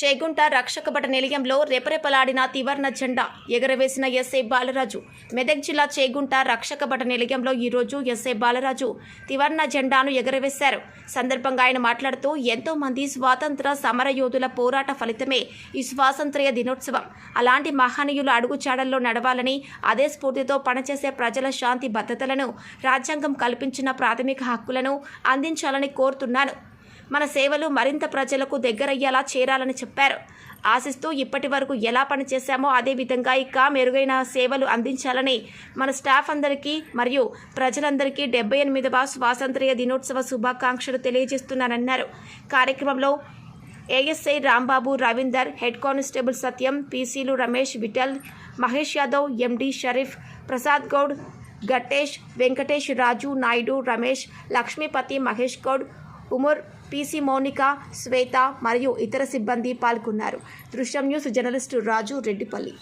చేగుంట రక్షకభట నిలయంలో రెపరెపలాడిన తివర్ణ జెండా ఎగరవేసిన ఎస్ఐ బాలరాజు. మెదక్ జిల్లా చేగుంట రక్షకభట నిలయంలో ఈరోజు ఎస్ఐ బాలరాజు తివర్ణ జెండాను ఎగరవేశారు. సందర్భంగా ఆయన మాట్లాడుతూ ఎంతో మంది స్వాతంత్ర సమరయోధుల పోరాట ఫలితమే ఈ స్వాతంత్ర్య దినోత్సవం. అలాంటి మహనీయుల అడుగుచాడల్లో నడవాలని అదే స్ఫూర్తితో పనిచేసే ప్రజల శాంతి భద్రతలను రాజ్యాంగం కల్పించిన ప్రాథమిక హక్కులను అందించాలని కోరుతున్నాను. మన సేవలు మరింత ప్రజలకు దగ్గరయ్యేలా చేరాలని చెప్పారు. ఆశిస్తూ ఇప్పటి వరకు ఎలా పనిచేశామో అదే విధంగా ఇక మెరుగైన సేవలు అందించాలని మన స్టాఫ్ అందరికీ మరియు ప్రజలందరికీ డెబ్బై ఎనిమిదవ స్వాతంత్ర్య దినోత్సవ శుభాకాంక్షలు తెలియజేస్తున్నానన్నారు. కార్యక్రమంలో ASI Rambabu Ravinder head constable Satyam పీసీలు Ramesh Vithal Mahesh Yadav MD Sharif Prasad Goud Gattesh Venkatesh Raju Naidu Ramesh Lakshmipathi Mahesh Goud Umar PC Mounika Swetha మరియు ఇతర సిబ్బంది పాల్గొన్నారు. దృశ్యం న్యూస్ జర్నలిస్టు రాజు రెడ్డిపల్లి.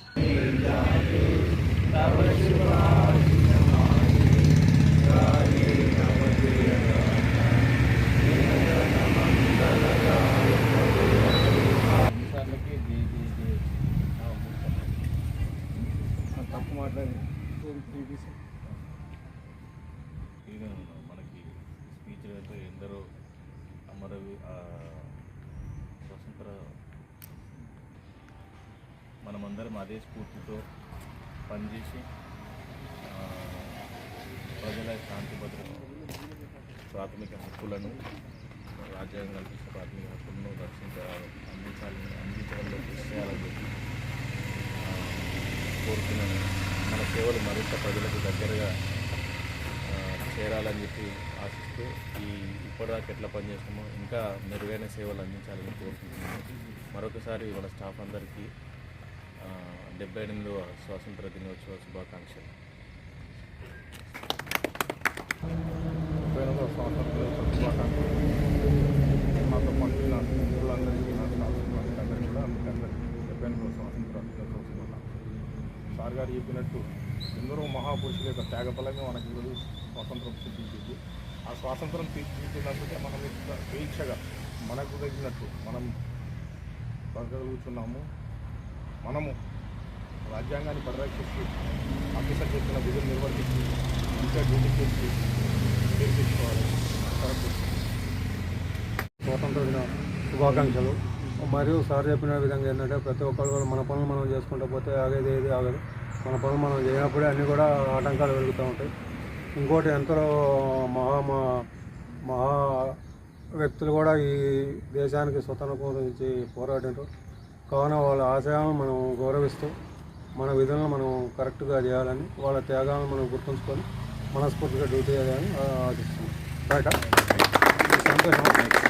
తప్పు మాట్లాడి మనకి స్పీచ్ అయితే ఎందరో మరి స్వతంత్ర మనమందరం అదే స్ఫూర్తితో పనిచేసి ప్రజల శాంతి భద్రత ప్రాథమిక హక్కులను రాజ్యాంగం కల్పించిన ప్రాథమిక హక్కులను రక్షించాలని అందించాలని అందించడంలో కృషి చేయాలని కోరుతున్నాను. మన సేవలు మరింత ప్రజలకు దగ్గరగా చేరాలని చెప్పి ఆశిస్తూ ఈ ఇప్పటిదాకా ఎట్లా పనిచేస్తామో ఇంకా మెరుగైన సేవలు అందించాలని కోరుకుంటున్నాను. మరొకసారి వాళ్ళ స్టాఫ్ అందరికీ ఆ, డెబ్బై ఎనిమిదవ స్వాతంత్ర దినోత్సవ శుభాకాంక్షలు. పోయిన స్వాతంత్ర శుభాకాంక్షలు. మాతో పంపిన మిత్రులందరికీ నా స్టాఫ్ సిబ్బందికి అందరికీ కూడా మీకు అందరికీ డెబ్బై ఎనిమిదవ స్వాతంత్ర దినోత్సవ శుభాకాంక్షలు. సార్ గారు చెప్పినట్టు ఎందరో మహాపురుషుల యొక్క త్యాగఫలమే మనకి ఈరోజు స్వాతంత్రం సిద్ధించింది ఆ స్వాతంత్రం తీర్చినందుకే మనం ఇంత స్వేచ్ఛగా మనకు తగినట్టు మనం బతకగలుగుతున్నాము. మనము రాజ్యాంగాన్ని పరిరక్షిస్తూ ఆఫీసర్ చెప్పిన విధులు నిర్వర్తించి ఇంకా డ్యూటీ చేసి నేర్పించుకోవాలి స్వాతంత్ర దిన శుభాకాంక్షలు. మరియు సార్ చెప్పిన విధంగా ఏంటంటే ప్రతి ఒక్కరు మన పనులు మనం చేసుకుంటూ పోతే ఆగేది ఏది ఆగదు. మన పనులు మనం చేయనప్పుడే అన్నీ కూడా ఆటంకాలు పెరుగుతూ ఉంటాయి. ఇంకోటి ఎంతో మహా మా- మహా వ్యక్తులు కూడా ఈ దేశానికి స్వతంత్రం గురించి పోరాడారు కావున వాళ్ళ ఆశయాలను మనం గౌరవిస్తూ మన విధులను మనం కరెక్ట్గా చేయాలని వాళ్ళ త్యాగాలను మనం గుర్తుంచుకొని మనస్ఫూర్తిగా డ్యూటీ చేయాలని ఆశిస్తున్నాం. బయట సంతోషం.